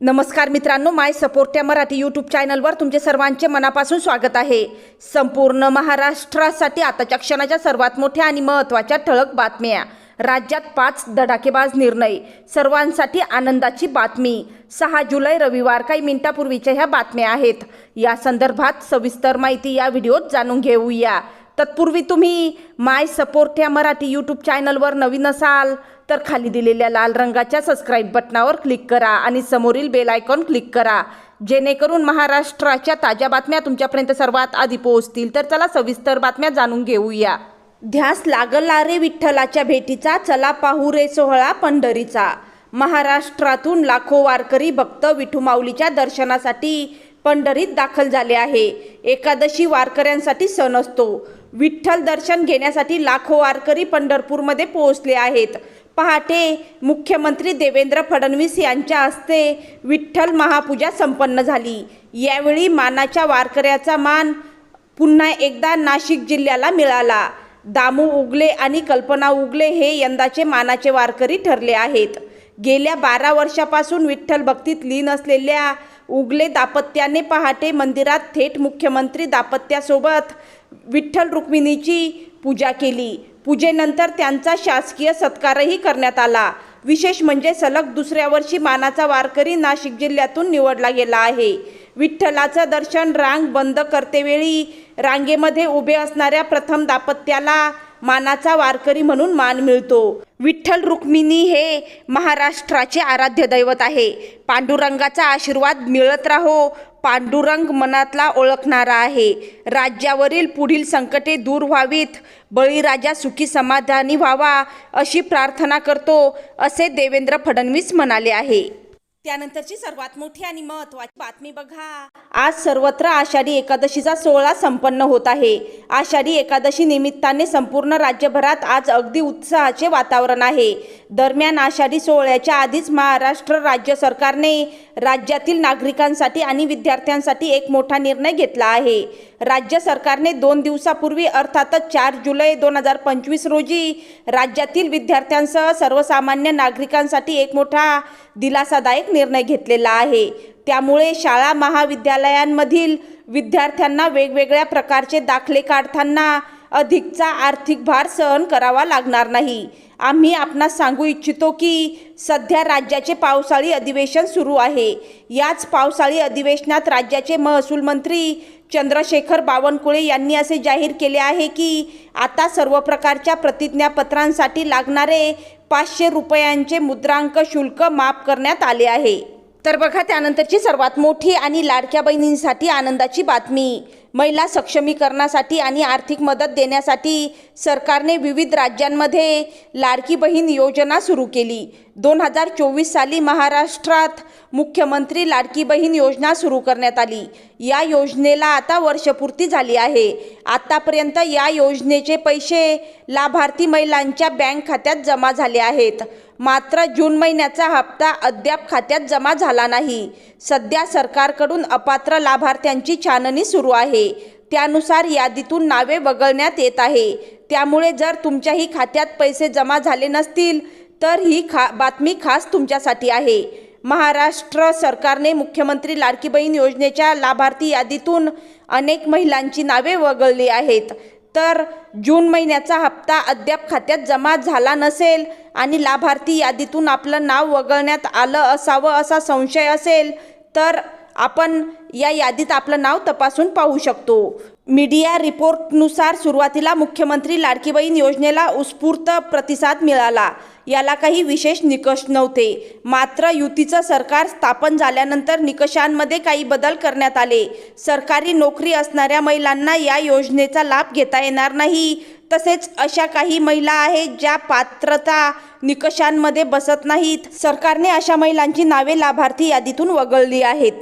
नमस्कार मित्रांनो माय सपोर्ट या मराठी यूट्यूब चॅनलवर तुमचे सर्वांचे मनापासून स्वागत आहे. संपूर्ण महाराष्ट्रासाठी आताच्या क्षणाच्या सर्वात मोठ्या आणि महत्त्वाच्या ठळक बातम्या. राज्यात पाच धडाकेबाज निर्णय. सर्वांसाठी आनंदाची बातमी. सहा जुलै रविवार काही मिनिटापूर्वीच्या ह्या बातम्या आहेत. या संदर्भात सविस्तर माहिती या व्हिडिओत जाणून घेऊया. तत्पूर्वी तुम्ही माय सपोर्ट या मराठी यूट्यूब चॅनलवर नवीन असाल तर खाली दिलेल्या लाल रंगाच्या सबस्क्राईब बटनावर क्लिक करा आणि समोरील बेल आयकॉन क्लिक करा. जेणेकरून महाराष्ट्राच्या ताज्या बातम्या तुमच्यापर्यंत सर्वात आधी पोहोचतील. तर चला सविस्तर बातम्या जाणून घेऊया. ध्यास लागला रे विठ्ठलाच्या भेटीचा चला पाहू रे सोहळा पंढरीचा. महाराष्ट्रातून लाखो वारकरी भक्त विठुमाऊलीच्या दर्शनासाठी पंढरीत दाखल झाले आहे. एकादशी वारकऱ्यांसाठी सण असतो. विठ्ठल दर्शन घेण्यासाठी लाखो वारकरी पंढरपूरमध्ये पोहोचले आहेत. पहाटे मुख्यमंत्री देवेंद्र फडणवीस यांच्या हस्ते विठ्ठल महापूजा संपन्न झाली. यावेळी मानाच्या वारकऱ्याचा मान पुन्हा एकदा नाशिक जिल्ह्याला मिळाला. दामू उगले आणि कल्पना उगले हे यंदाचे मानाचे वारकरी ठरले आहेत. गेल्या बारा वर्षापासून विठ्ठल भक्तीत लीन असलेल्या उगले दाम्पत्याने पहाटे मंदिरात थेट मुख्यमंत्री दाम्पत्यासोबत विठ्ठल रुक्मिणीची पूजा केली. पूजेनंतर त्यांचा शासकीय सत्कारही करण्यात आला. विशेष म्हणजे सलग दुसऱ्या वर्षी मानाचा वारकरी नाशिक जिल्ह्यातून निवडला गेला आहे. विठ्ठलाचं दर्शन रांग बंद करतेवेळी रांगेमध्ये उभे असणाऱ्या प्रथम दाम्पत्याला मानाचा वारकरी म्हणून मान मिळतो. विठ्ठल रुक्मिणी हे महाराष्ट्राचे आराध्य दैवत आहे. पांडुरंगाचा आशीर्वाद मिळत राहो. पांडुरंग मनातला ओळखणारा आहे. राज्यावरील पुढील संकटे दूर व्हावीत. बळीराजा सुखी समाधानी व्हावा अशी प्रार्थना करतो असे देवेंद्र फडणवीस म्हणाले आहे. त्यानंतरची सर्वात मोठी आणि महत्वाची बातमी बघा. आज सर्वत्र आषाढी एकादशीचा सोहळा संपन्न होत आहे. आषाढी एकादशी निमित्ताने संपूर्ण राज्यभरात आज अगदी उत्साहाचे वातावरण आहे. दरम्यान आषाढी सोहळ्याच्या आधीच महाराष्ट्र राज्य सरकारने राज्यातील नागरिकांसाठी आणि विद्यार्थ्यांसाठी एक मोठा निर्णय घेतला आहे. राज्य सरकारने दोन दिवसापूर्वी अर्थातच चार जुलै दोन हजार पंचवीस रोजी राज्यातील विद्यार्थ्यांसह सर्वसामान्य नागरिकांसाठी एक मोठा दिलासादायक निर्णय घेतलेला आहे. त्यामुळे शाळा महाविद्यालयांमधील विद्यार्थ्यांना वेगवेगळ्या प्रकारचे दाखले काढताना अधिकचा आर्थिक भार सहन करावा लागणार नाही. आम्ही आपणास सांगू इच्छितो की सध्या राज्याचे पावसाळी अधिवेशन सुरू आहे. याच पावसाळी अधिवेशनात राज्याचे महसूल मंत्री चंद्रशेखर बावनकुळे यांनी असे जाहीर केले आहे की आता सर्व प्रकारच्या प्रतिज्ञापत्रांसाठी लागणारे पाचशे रुपयांचे मुद्रांक शुल्क माफ करण्यात आले आहे. तर बघा त्यानंतरची सर्वात मोठी आणि लाडक्या बहिणींसाठी आनंदाची बातमी. महिला सक्षमीकरणासाठी आणि आर्थिक मदत देण्यासाठी सरकारने विविध राज्यांमध्ये लाडकी बहीण योजना सुरू केली. दोन हजार चोवीस साली महाराष्ट्रात मुख्यमंत्री लाडकी बहीण योजना सुरू करण्यात आली. या योजनेला आता वर्षपूर्ती झाली आहे. आतापर्यंत या योजनेचे पैसे लाभार्थी महिलांच्या बँक खात्यात जमा झाले आहेत. मात्र जून महिन्याचा हप्ता अद्याप खात्यात जमा झाला नाही. सध्या सरकारकडून अपात्र लाभार्थ्यांची छाननी सुरू आहे. त्यानुसार यादीतून नावे वगळण्यात येत आहे. त्यामुळे जर तुमच्याही खात्यात पैसे जमा झाले नसतील तर ही खा बातमी खास तुमच्यासाठी आहे. महाराष्ट्र सरकारने मुख्यमंत्री लाडकी बहीण योजनेच्या लाभार्थी यादीतून अनेक महिलांची नावे वगळली आहेत. तर जून महिन्याचा हप्ता अद्याप खात्यात जमा झाला नसेल आणि लाभार्थी यादीतून आपलं नाव वगळण्यात आलं असावं असा संशय असेल तर आपण या यादीत आपलं नाव तपासून पाहू शकतो. मीडिया रिपोर्टनुसार सुरुवातीला मुख्यमंत्री लाडकी बहीण योजनेला उत्स्फूर्त प्रतिसाद मिळाला. याला काही विशेष निकष नव्हते. मात्र युतीचं सरकार स्थापन झाल्यानंतर निकषांमध्ये काही बदल करण्यात आले. सरकारी नोकरी असणाऱ्या महिलांना या योजनेचा लाभ घेता येणार नाही. तसेच अशा काही महिला आहेत ज्या पात्रता निकषांमध्ये बसत नाहीत. सरकारने अशा महिलांची नावे लाभार्थी यादीतून वगळली आहेत.